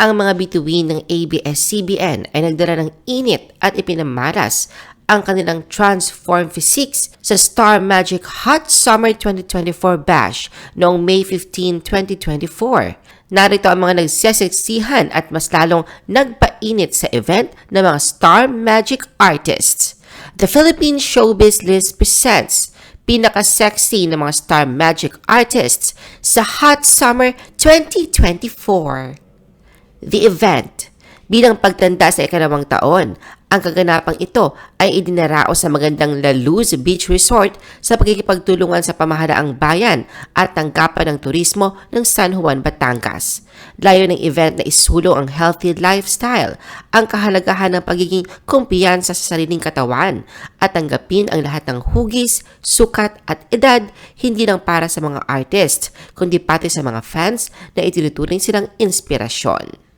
Ang mga bituin ng ABS-CBN ay nagdala ng init at ipinamalas ang kanilang transform physiques sa Star Magic Hot Summer 2024 Bash noong May 15, 2024. Narito ang mga nagseseksihan at mas lalong nagpainit sa event ng mga Star Magic artists. The Philippine Showbiz List presents pinaka-sexy ng mga Star Magic artists sa Hot Summer 2024. The event, bilang pagtanda sa ikalawang taon, ang kaganapang ito ay idinarao sa magandang La Luz Beach Resort sa pagkikipagtulungan sa pamahalaang bayan at tanggapan ng turismo ng San Juan, Batangas. Layo ng event na isulong ang healthy lifestyle, ang kahalagahan ng pagiging kumpiyansa sa sariling katawan at tanggapin ang lahat ng hugis, sukat at edad hindi lang para sa mga artists kundi pati sa mga fans na itinuturing silang inspirasyon.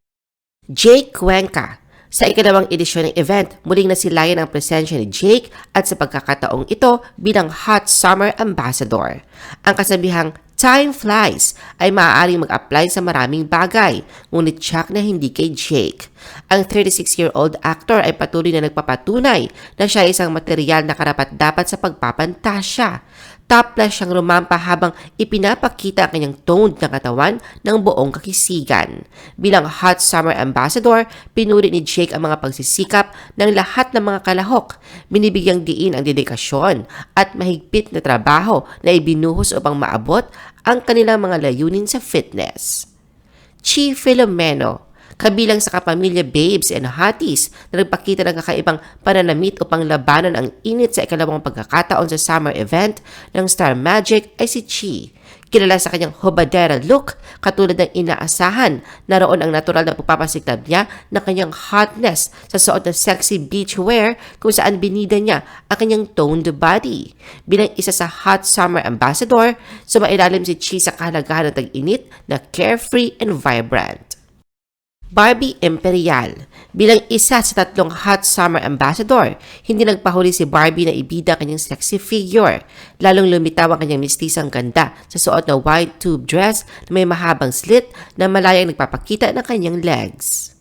Jake Cuenca. Sa ikalawang edisyon ng event, muling nasilayan ang presensya ni Jake at sa pagkakataong ito bilang Hot Summer Ambassador. Ang kasabihang Time flies ay maaaring mag-apply sa maraming bagay, ngunit tsak na hindi kay Jake. Ang 36-year-old actor ay patuloy na nagpapatunay na siya ay isang material na karapat dapat sa pagpapantasya. Topless siyang rumampa habang ipinapakita ang kanyang toned na katawan ng buong kakisigan. Bilang hot summer ambassador, pinuri ni Jake ang mga pagsisikap ng lahat ng mga kalahok. Binibigyang diin ang dedikasyon at mahigpit na trabaho na ibinuhos upang maabot ang kanilang mga layunin sa fitness. Chi Filomeno kabilang sa kapamilya babes and hotties na nagpakita ng kakaibang pananamit upang labanan ang init sa ikalawang pagkakataon sa summer event ng Star Magic ay si Chi. Kilala sa kanyang hobadera look, katulad ng inaasahan, naroon ang natural na pagpapasiklab niya ng kanyang hotness sa suot ng sexy beachwear kung saan binida niya ang kanyang toned body. Bilang isa sa hot summer ambassador, sumailalim si Chi sa kahalagahan ng tag-init na carefree and vibrant. Barbie Imperial. Bilang isa sa tatlong hot summer ambassador, hindi nagpahuli si Barbie na ibida kanyang sexy figure. Lalong lumitaw ang kanyang mistisang ganda sa suot na white tube dress na may mahabang slit na malayang nagpapakita ng kanyang legs.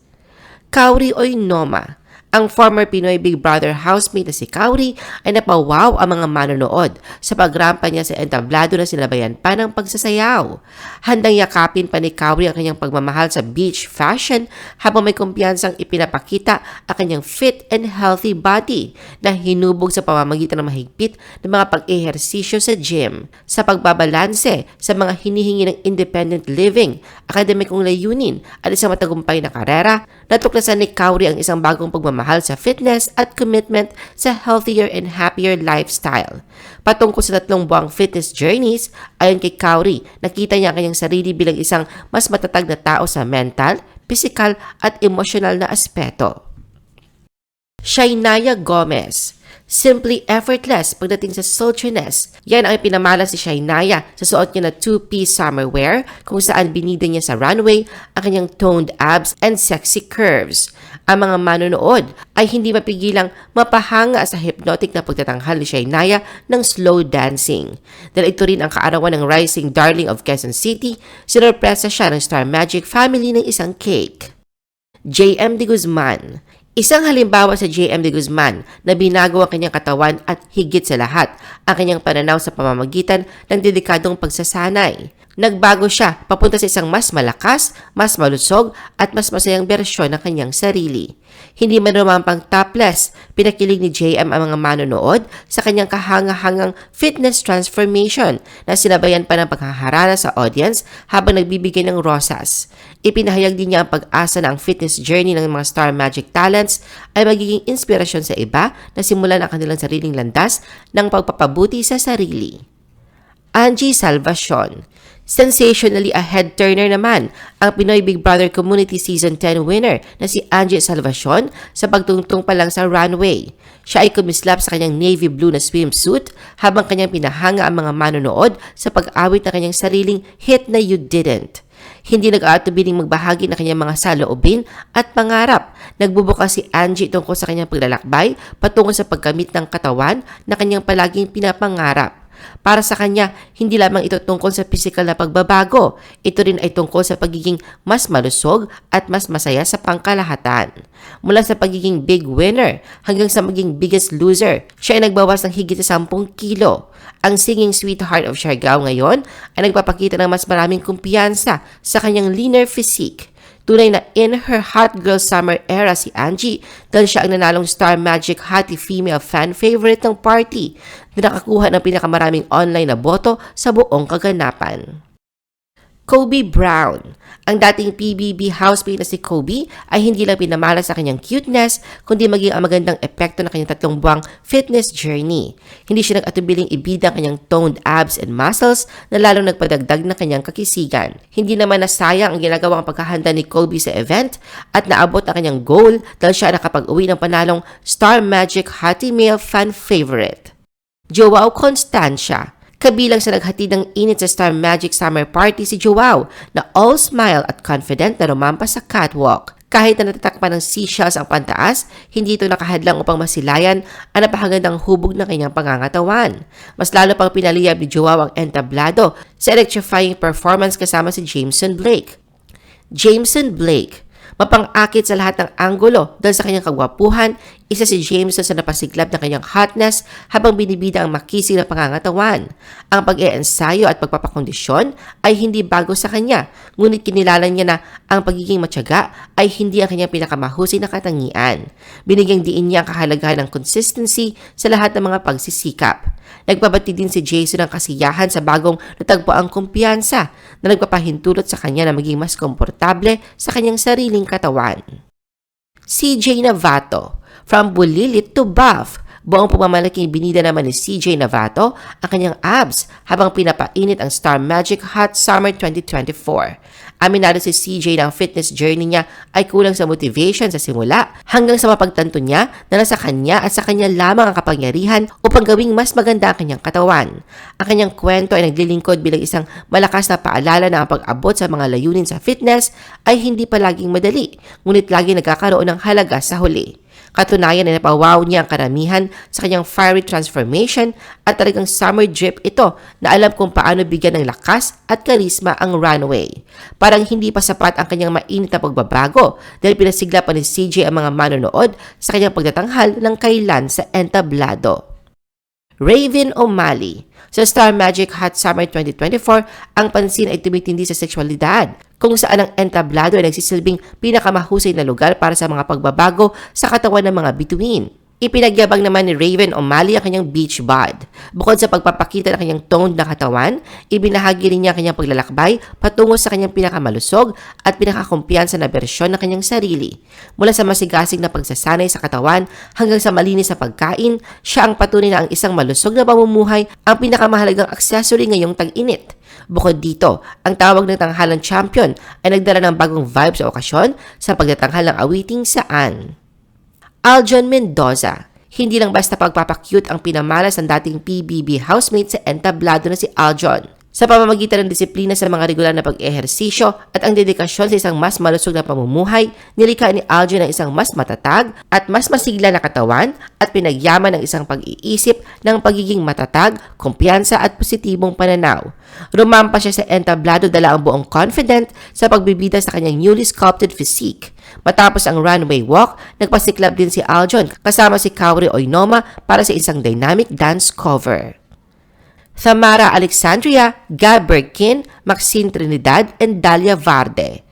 Kauri Oinoma. Ang former Pinoy Big Brother housemate na si Kauri ay napawaw ang mga manonood sa pagrampa niya sa entablado na sinabayan pa ng pagsasayaw. Handang yakapin pa ni Kauri ang kanyang pagmamahal sa beach fashion habang may kumpiyansang ipinapakita ang kanyang fit and healthy body na hinubog sa pamamagitan ng mahigpit ng mga pag-ehersisyo sa gym. Sa pagbabalanse sa mga hinihingi ng independent living, akademikong layunin at isang matagumpay na karera, natuklasan ni Kauri ang isang bagong pagmamahal pagmamahal sa fitness at commitment sa healthier and happier lifestyle. Patungkol sa tatlong buwang fitness journeys, ayon kay Kauri, nakita niya ang kanyang sarili bilang isang mas matatag na tao sa mental, physical at emotional na aspeto. Shainaya Gomez Simply effortless pagdating sa sultriness. Yan ang pinamala si Shainaya sa suot niya na two-piece summer wear kung saan binida niya sa runway ang kanyang toned abs and sexy curves. Ang mga manonood ay hindi mapigilang mapahanga sa hypnotic na pagtatanghal ni Shainaya ng slow dancing. Dahil ito rin ang kaarawan ng rising darling of Quezon City, sinurpresa siya ng Star Magic family ng isang cake. JM de Guzman Isang halimbawa sa JM de Guzman na binago ang kanyang katawan at higit sa lahat ang kanyang pananaw sa pamamagitan ng dedikadong pagsasanay. Nagbago siya papunta sa isang mas malakas, mas malusog at mas masayang bersyon ng kanyang sarili. Hindi man rumampang topless, pinakilig ni JM ang mga manonood sa kanyang kahanga-hangang fitness transformation na sinabayan pa ng paghaharana sa audience habang nagbibigay ng rosas. Ipinahayag din niya ang pag-asa na ang fitness journey ng mga Star Magic Talents ay magiging inspirasyon sa iba na simulan ang kanilang sariling landas ng pagpapabuti sa sarili. Angie Salvacion Sensationally a head-turner naman ang Pinoy Big Brother Community Season 10 winner na si Angie Salvacion sa pagtungtong pa lang sa runway. Siya ay kumislap sa kanyang navy blue na swimsuit habang kanyang pinahanga ang mga manonood sa pag-awit ng kanyang sariling hit na You Didn't. Hindi nag-aatubiling magbahagi ng kanyang mga saloobin at pangarap. Nagbubukas si Angie tungkol sa kanyang paglalakbay patungo sa pagkamit ng katawan na kanyang palaging pinapangarap. Para sa kanya, hindi lamang ito tungkol sa physical na pagbabago. Ito rin ay tungkol sa pagiging mas malusog at mas masaya sa pangkalahatan. Mula sa pagiging big winner hanggang sa maging biggest loser, siya ay nagbawas ng higit sa 10 kilo. Ang singing sweetheart of Siargao ngayon ay nagpapakita ng mas maraming kumpiyansa sa kanyang leaner physique. Tunay na in her hot girl summer era si Angie dahil siya ang nanalong Star Magic Hottie Female Fan Favorite ng party na nakakuha ng pinakamaraming online na boto sa buong kaganapan. Kobe Brown. Ang dating PBB housemate na si Kobe ay hindi lang pinamala sa kanyang cuteness, kundi maging ang magandang epekto ng kanyang tatlong buwang fitness journey. Hindi siya nag-atubiling ibida ang kanyang toned abs and muscles na lalong nagpadagdag ng kanyang kakisigan. Hindi naman nasayang ang ginagawang pagkahanda ni Kobe sa event at naabot ang kanyang goal dahil siya nakapag-uwi ng panalong Star Magic Hottie Male Fan Favorite. Joao Constancia Kabilang sa naghatid ng init sa Star Magic Summer Party si Joao na all smile at confident na rumampa sa catwalk. Kahit na natatakpan ng seashells ang pantaas, hindi ito nakahadlang upang masilayan ang napakagandang hubog ng kanyang pangangatawan. Mas lalo pang pinaliyab ni Joao ang entablado sa electrifying performance kasama si Jameson Blake. Jameson Blake Mapang-akit sa lahat ng anggulo dahil sa kanyang kagwapuhan, isa si Jameson sa napasiglab ng kanyang hotness habang binibida ang makisig na pangangatawan. Ang pag-iensayo at pagpapakondisyon ay hindi bago sa kanya, ngunit kinilala niya na ang pagiging matyaga ay hindi ang kanyang pinakamahusay na katangian. Binigyang diin niya ang kahalagahan ng consistency sa lahat ng mga pagsisikap. Nagpabati din si Jason ng kasiyahan sa bagong natagpuang kumpiyansa na nagpapahintulot sa kanya na maging mas komportable sa kanyang sariling katawan. CJ Navato, from bulilit to buff, Buong pumamalaking binida naman ni CJ Navato ang kanyang abs habang pinapainit ang Star Magic Hot Summer 2024. Aminado si CJ na ang fitness journey niya ay kulang sa motivation sa simula hanggang sa mapagtanto niya na nasa kanya at sa kanya lamang ang kapangyarihan upang gawing mas maganda ang kanyang katawan. Ang kanyang kwento ay naglilingkod bilang isang malakas na paalala na ang pag-abot sa mga layunin sa fitness ay hindi palaging madali, ngunit lagi nagkakaroon ng halaga sa huli. Katunayan ay napawaw niya ang karamihan sa kanyang fiery transformation at talagang summer drip ito na alam kung paano bigyan ng lakas at karisma ang runway. Parang hindi pa sapat ang kanyang mainit na pagbabago dahil pinasigla pa ni CJ ang mga manonood sa kanyang pagtatanghal ng kailan sa entablado. Raven O'Malley sa Star Magic Hot Summer 2024, ang pansin ay tumitindi sa sexualidad, kung saan ang entablado ay nagsisilbing pinakamahusay na lugar para sa mga pagbabago sa katawan ng mga bituin. Ipinagyabang naman ni Raven O'Malley ang kanyang beach bod. Bukod sa pagpapakita ng kanyang toned na katawan, ibinahagi rin niya ang kanyang paglalakbay patungo sa kanyang pinakamalusog at pinakakumpiyansa na bersyon ng kanyang sarili. Mula sa masigasig na pagsasanay sa katawan hanggang sa malinis na pagkain, siya ang patunay na ang isang malusog na pamumuhay ang pinakamahalagang accessory ngayong tag-init. Bukod dito, ang tawag ng tanghalang champion ay nagdala ng bagong vibe sa okasyon sa pagtatanghal ng awiting saan. Aljon Mendoza. Hindi lang basta pagpapakyut ang pinamalas ng dating PBB housemate sa entablado na si Aljon. Sa pamamagitan ng disiplina sa mga regular na pag-ehersisyo at ang dedikasyon sa isang mas malusog na pamumuhay, nilikha ni Aljon ang isang mas matatag at mas masigla na katawan at pinagyaman ng isang pag-iisip ng pagiging matatag, kumpiyansa at positibong pananaw. Rumampa siya sa entablado dala ang buong confident sa pagbibida sa kanyang newly sculpted physique. Matapos ang runway walk, nagpasiklab din si Aljon kasama si Kaori Oinoma para sa isang dynamic dance cover. Thamara Alexandria, Gab Berkin, Maxine Trinidad, and Dalia Varde.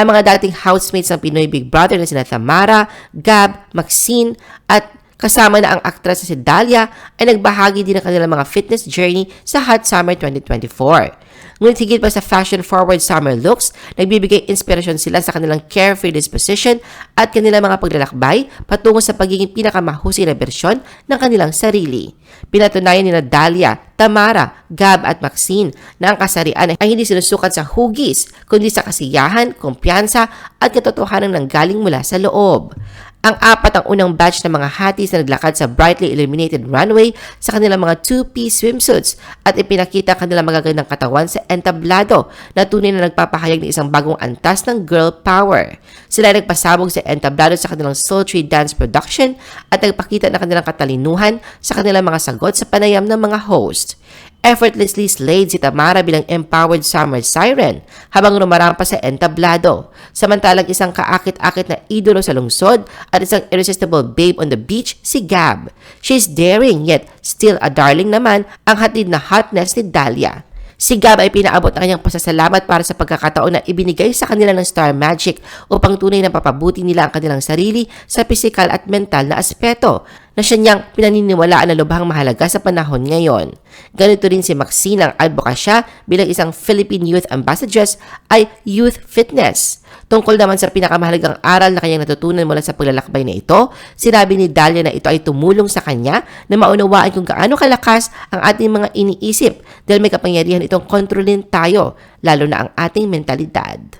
Ang mga dating housemates ng Pinoy Big Brother na sina Thamara, Gab, Maxine, at kasama na ang aktres na si Dalia ay nagbahagi din ng kanilang mga fitness journey sa Hot Summer 2024. Ngunit higit pa sa fashion-forward summer looks, nagbibigay inspirasyon sila sa kanilang carefree disposition at kanilang mga paglalakbay patungo sa pagiging pinakamahusay na bersyon ng kanilang sarili. Pinatunayan ni Dalia, Tamara, Gab at Maxine na ang kasarian ay hindi sinusukat sa hugis, kundi sa kasiyahan, kumpiyansa at katotohanan ng galing mula sa loob. Ang apat ang unang batch ng mga hatis na naglakad sa brightly illuminated runway sa kanilang mga two-piece swimsuits at ipinakita kanilang magagandang katawan sa entablado na tunay na nagpapahayag ng isang bagong antas ng girl power. Sila ay nagpasabog sa entablado sa kanilang sultry dance production at nagpakita ng kanilang katalinuhan sa kanilang mga sagot sa panayam ng mga host. Effortlessly slayed si Tamara bilang empowered summer siren habang rumarampa sa entablado. Samantalang isang kaakit-akit na idolo sa lungsod at isang irresistible babe on the beach si Gab. She's daring yet still a darling naman ang hatid na hotness ni Dahlia. Si Gab ay pinaabot ang kanyang pasasalamat para sa pagkakataon na ibinigay sa kanila ng Star Magic upang tunay na papabuti nila ang kanilang sarili sa pisikal at mental na aspeto na siya niyang pinaniniwalaan na lubhang mahalaga sa panahon ngayon. Ganito rin si Maxine ang advokasya bilang isang Philippine Youth Ambassadress ay Youth Fitness. Tungkol naman sa pinakamahalagang aral na kanyang natutunan mula sa paglalakbay na ito, sinabi ni Dahlia na ito ay tumulong sa kanya na maunawaan kung gaano kalakas ang ating mga iniisip dahil may kapangyarihan itong kontrolin tayo, lalo na ang ating mentalidad.